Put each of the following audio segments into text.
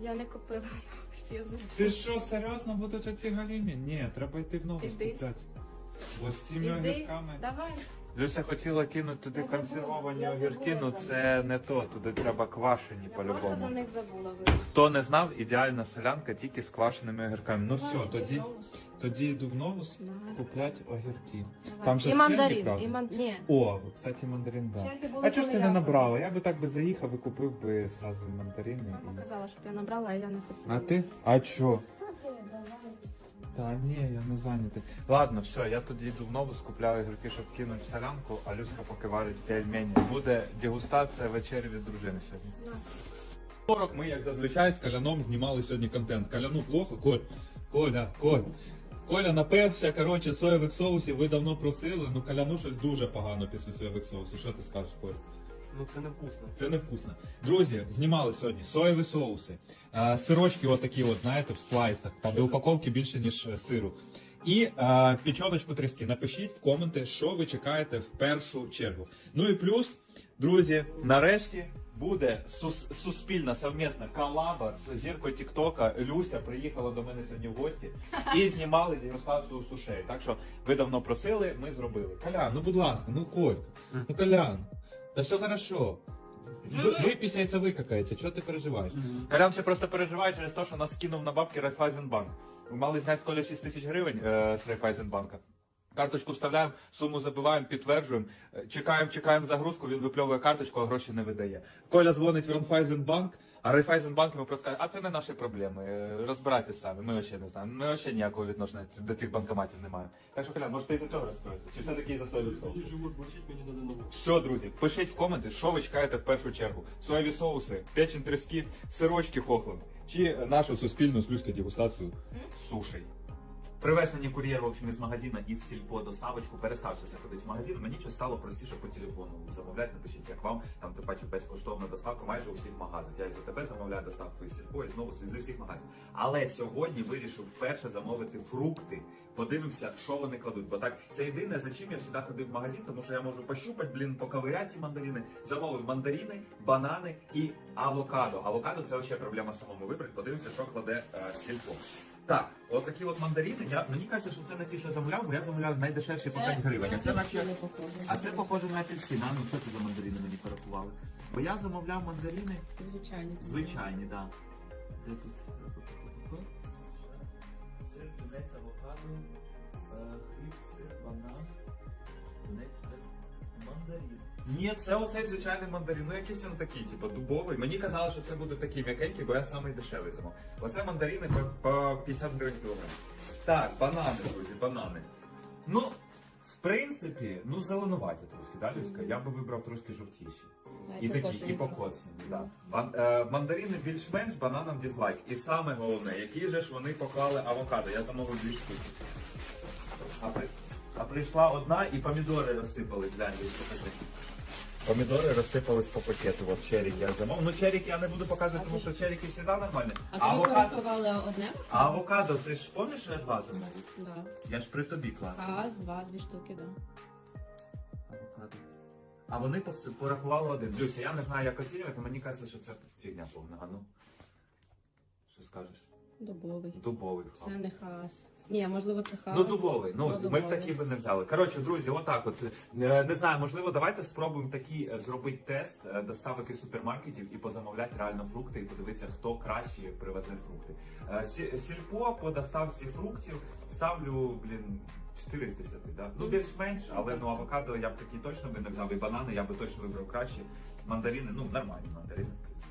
Я не купила. новості. Ти що, серйозно будуть оці галімі? Ні, треба йти в нову Іди. скупляти. Бо з цими Іди, огірками. давай. Люся хотіла кинути туди Я забула, консервовані я огірки, забула ну за це не то, туди треба квашені Я просто за по-любому. них забула вибачте. Хто не знав, ідеальна солянка тільки з квашеними огірками. Ну Давай, все, тоді, знову. Тоді йду в новус Давай. куплять огірки. Там же і мандарин, і ман... Ні. О, кстати, мандарин, да. Черги були А чого ж ти не я набрала? Я би так би заїхав і купив би зразу мандарини. Мама казала, щоб я набрала, а я не хотіла. А ти? А чо? Та ні, я не зайнятий. Ладно, все, я тоді йду в нову, скупляю огірки, щоб кинути в солянку, а Люська поки варить пельмені. Буде дегустація вечері від дружини сьогодні. На. 40 ми, як зазвичай, з Каляном знімали сьогодні контент. Каляну плохо, Коль, Коля, Коль. Коля напився, коротше, соєвих соусів, ви давно просили, ну Каляну щось дуже погано після соєвих соусів. Що ти скажеш, Коль? Ну це невкусно. Це невкусно. Друзі, знімали сьогодні соєві соуси, е, сирочки отакі, от, знаєте, в слайсах, там до упаковки більше, ніж е, сиру. І е, печоночку тріски. Напишіть в коменти, що ви чекаєте в першу чергу. Ну і плюс, друзі, нарешті буде сус- суспільна совмісна колаба з зіркою Тіктока. Люся приїхала до мене сьогодні в гості і знімали дегустацію сушей. Так що ви давно просили, ми зробили. Колян, ну будь ласка, ну Колька, ну Колян, та все хорошо. Ви- Випісяється, викакається, чого ти переживаєш? Колян ще просто переживає через те, що нас кинув на бабки Райфайзенбанк. Ми мали зняти з Коля 6 тисяч гривень е, з Райфайзенбанка. Карточку вставляємо, суму забиваємо, підтверджуємо, е, чекаємо, чекаємо загрузку, він випльовує карточку, а гроші не видає. Коля дзвонить в Райфайзенбанк, а Райфайзенбанк йому просто каже, а це не наші проблеми, е, розбирайтеся самі, ми ще не знаємо. Ми ще ніякого відношення до тих банкоматів не маємо. Так що, Колян, може ти і за цього розстроїшся? Чи все-таки і за соєвий соус? Все, друзі, пишіть в коменти, що ви чекаєте в першу чергу. Соєві соуси, печень трески, сирочки хохлин чи нашу суспільну слюзьку дегустацію сушей. Привез мені кур'єр в общем, із магазина із сільпо доставочку, переставшися ходити в магазин. Мені щось стало простіше по телефону замовляти, напишіть, як вам. Там ти бачив безкоштовна доставка майже у всіх магазинах. Я і за тебе замовляю доставку із сільпо і знову зі всіх магазинів. Але сьогодні вирішив вперше замовити фрукти. Подивимося, що вони кладуть. Бо так це єдине, за чим я завжди ходив в магазин, тому що я можу пощупати, блін, поковиряти ті мандарини. Замовив мандарини, банани і авокадо. Авокадо це ще проблема самому вибрати. Подивимося, що кладе е, сільпо. Так, от такі от мандарини. Я мені кажеться, що це не ті, що я замовляв, бо я замовляв найдешевші по 5 гривень. А це наче а це похоже на апельсин. А ну що це за мандарини мені порахували? Бо я замовляв мандарини Звичайно. звичайні, так. Да. Де тут? Сир, тунець, авокадо, е, хліб, сир, банан, тунець, мандарин. Ні, це оцей звичайний мандарин. Ну якийсь він такий, типу, дубовий. Мені казали, що це буде такий м'якенький, бо я самий дешевий замов. Оце мандарини по, по 50 гривень кілограм. Так, банани, друзі, банани. Ну, в принципі, ну зеленуваті трошки, да, Люська? Я би вибрав трошки жовтіші. І такі, і покоцані, да. Бан- е, мандарини більш-менш, бананам дізлайк. І саме головне, які же ж вони поклали авокадо. Я замовив дві штуки. А, при... а прийшла одна і помідори розсипались, глянь, покажи. Помідори розсипались по пакету, от черіки я замовив. Ну черіки я не буду показувати, тому що черіки завжди нормальні. А тобі порахували одне? а авокадо, ти ж пам'ятаєш, що я два замовив? Да. Я ж при тобі клас. Раз, два, дві штуки, да. Авокадо. А вони пос- порахували один. Люся, я не знаю, як оцінювати, мені кажеться, що це фігня повна. А ну. Що скажеш? Дубовий. Дубовий Це не хас. Ні, можливо, це хас. Ну, дубовий. Ну, Ну, ми б дубовий. такі би не взяли. Коротше, друзі, отак от. Е, Не знаю, можливо, давайте спробуємо такий е, зробити тест е, доставок із супермаркетів і позамовляти реально фрукти і подивитися, хто краще привезе фрукти. Е, сі- Сільпо по доставці фруктів ставлю, блін. 4 з 10, да? Ну, Мгм. більш-менш, але ну авокадо я б такі точно би не взяв, і банани я би точно вибрав краще. Мандарини, ну нормальні мандарини, в принципі.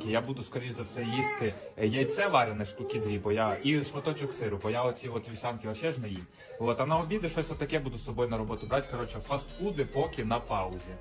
Сніданки я буду скоріш за все їсти е, яйце варене штуки дві, бо я і шматочок сиру, бо я оці от вівсянки вообще ж не їм. От а на обіди щось отаке буду з собою на роботу брати. Коротше, фастфуди поки на паузі.